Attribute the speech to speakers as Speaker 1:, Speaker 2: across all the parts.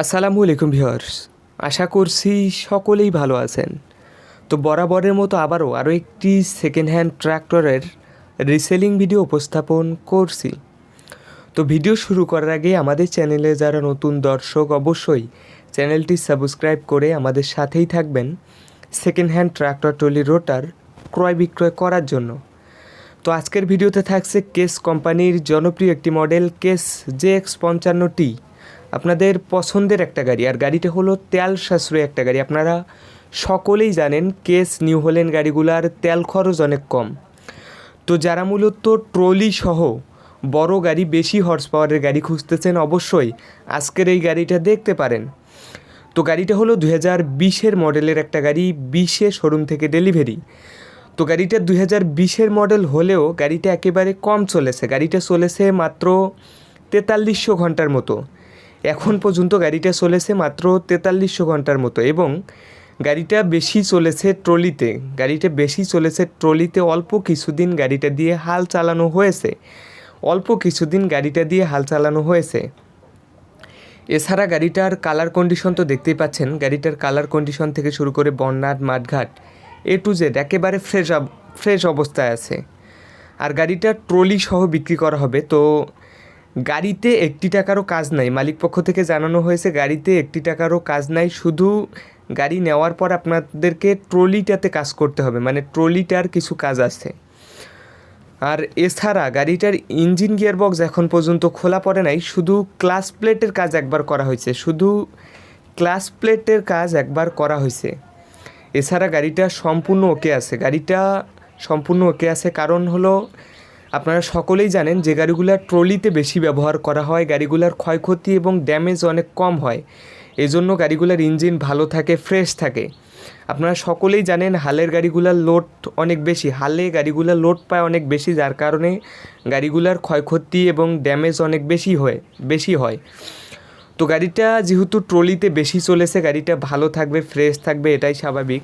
Speaker 1: আসসালামু আলাইকুম ভিউয়ার্স। আশা করছি সকলেই ভালো আছেন। তো বরাবরের মতো আবারও আরও একটি সেকেন্ড হ্যান্ড ট্র্যাক্টরের রিসেলিং ভিডিও উপস্থাপন করছি। তো ভিডিও শুরু করার আগে আমাদের চ্যানেলে যারা নতুন দর্শক অবশ্যই চ্যানেলটি সাবস্ক্রাইব করে আমাদের সাথেই থাকবেন second hand tractor trolley rotor ক্রয় বিক্রয় করার জন্য। তো আজকের ভিডিওতে থাকছে কেস কোম্পানির জনপ্রিয় একটি মডেল কেস জে এক্স পঞ্চান্ন টি আপনাদের পছন্দের একটা গাড়ি। আর গাড়িটা হলো তেল সাশ্রয়ী একটা গাড়ি। আপনারা সকলেই জানেন কেস নিউ হোল্যান্ড গাড়িগুলার তেল খরচ অনেক কম। তো যারা মূলত ট্রলি সহ বড় গাড়ি, বেশি হর্স পাওয়ারের গাড়ি খুঁজতেছেন, অবশ্যই আজকের এই গাড়িটা দেখতে পারেন। তো গাড়িটা হলো দু হাজার বিশের মডেলের একটা গাড়ি, বিশে শোরুম থেকে ডেলিভারি তো গাড়িটা দু হাজার বিশের মডেল হলেও গাড়িটা একেবারে কম চলেছে। গাড়িটা চলেছে মাত্র তেতাল্লিশশো ঘণ্টার মতো। এখন পর্যন্ত গাড়িটা চলেছে মাত্র তেতাল্লিশশো ঘণ্টার মতো এবং গাড়িটা বেশি চলেছে ট্রলিতে। গাড়িটা বেশি চলেছে ট্রলিতে অল্প কিছুদিন গাড়িটা দিয়ে হাল চালানো হয়েছে। অল্প কিছুদিন গাড়িটা দিয়ে হাল চালানো হয়েছে। এছাড়া গাড়িটার কালার কন্ডিশন তো দেখতেই পাচ্ছেন। গাড়িটার কালার কন্ডিশন থেকে শুরু করে বন্যাট মাঠঘাট এ টু জেড একেবারে ফ্রেশ ফ্রেশ অবস্থায় আছে। আর গাড়িটা ট্রলি সহ বিক্রি করা হবে। তো গাড়িতে একটি টাকারও কাজ নাই। মালিক পক্ষ থেকে জানানো হয়েছে, গাড়িতে একটি টাকারও কাজ নাই, শুধু গাড়ি নেওয়ার পর আপনাদেরকে ট্রলিটাতে কাজ করতে হবে মানে ট্রলিটার কিছু কাজ আছে। আর এছাড়া গাড়িটার ইঞ্জিন গিয়ারবক্স এখন পর্যন্ত খোলা পড়ে নাই, শুধু ক্লাস প্লেটের কাজ একবার করা হয়েছে, শুধু ক্লাস প্লেটের কাজ একবার করা হয়েছে। এছাড়া গাড়িটা সম্পূর্ণ ওকে আছে, গাড়িটা সম্পূর্ণ ওকে আছে, কারণ হলো আপনারা সকলেই জানেন যে গাড়িগুলো ট্রলিতে বেশি ব্যবহার করা হয়, গাড়িগুলোর ক্ষয়ক্ষতি এবং ড্যামেজ অনেক কম হয়। এজন্য গাড়িগুলোর ইঞ্জিন ভালো থাকে, ফ্রেশ থাকে। আপনারা সকলেই জানেন হালের গাড়িগুলোর লোড অনেক বেশি। হালে গাড়িগুলোর লোড পায় অনেক বেশি, যার কারণে গাড়িগুলোর ক্ষয়ক্ষতি এবং ড্যামেজ অনেক বেশি হয় বেশি হয়। তো গাড়িটা যেহেতু ট্রলিতে বেশি চলেছে, গাড়িটা ভালো থাকবে, ফ্রেশ থাকবে, এটাই স্বাভাবিক।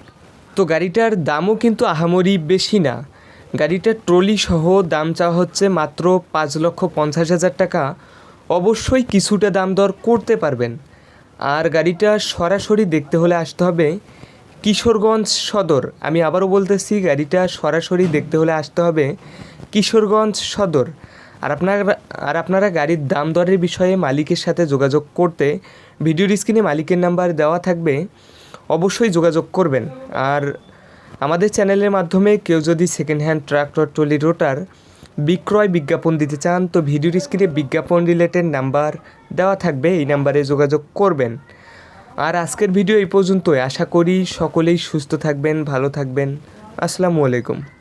Speaker 1: তো গাড়িটার দামও কিন্তু আহামরি বেশি না। গাড়িটার ট্রলি সহ দাম চাওয়া হচ্ছে মাত্র পাঁচ লক্ষ পঞ্চাশ হাজার টাকা। অবশ্যই কিছুটা দাম দর করতে পারবেন। আর গাড়িটা সরাসরি দেখতে হলে আসতে হবে কিশোরগঞ্জ সদর। আমি আবারও বলতেছি, গাড়িটা সরাসরি দেখতে হলে আসতে হবে কিশোরগঞ্জ সদর। আর আপনারা আর আপনারা গাড়ির দাম দরের বিষয়ে মালিকের সাথে যোগাযোগ করতে ভিডিওর স্ক্রিনে মালিকের নাম্বার দেওয়া থাকবে, অবশ্যই যোগাযোগ করবেন। আর আমাদের চ্যানেলের মাধ্যমে কেউ যদি second hand tractor trolley rotor বিক্রয় বিজ্ঞাপন দিতে চান, তো ভিডিওর স্ক্রিনে বিজ্ঞাপন রিলেটেড নাম্বার দেওয়া থাকবে, এই নাম্বারে যোগাযোগ করবেন। আর আজকের ভিডিও এই পর্যন্তই। আশা করি সকলেই সুস্থ থাকবেন, ভালো থাকবেন। আসসালামু আলাইকুম।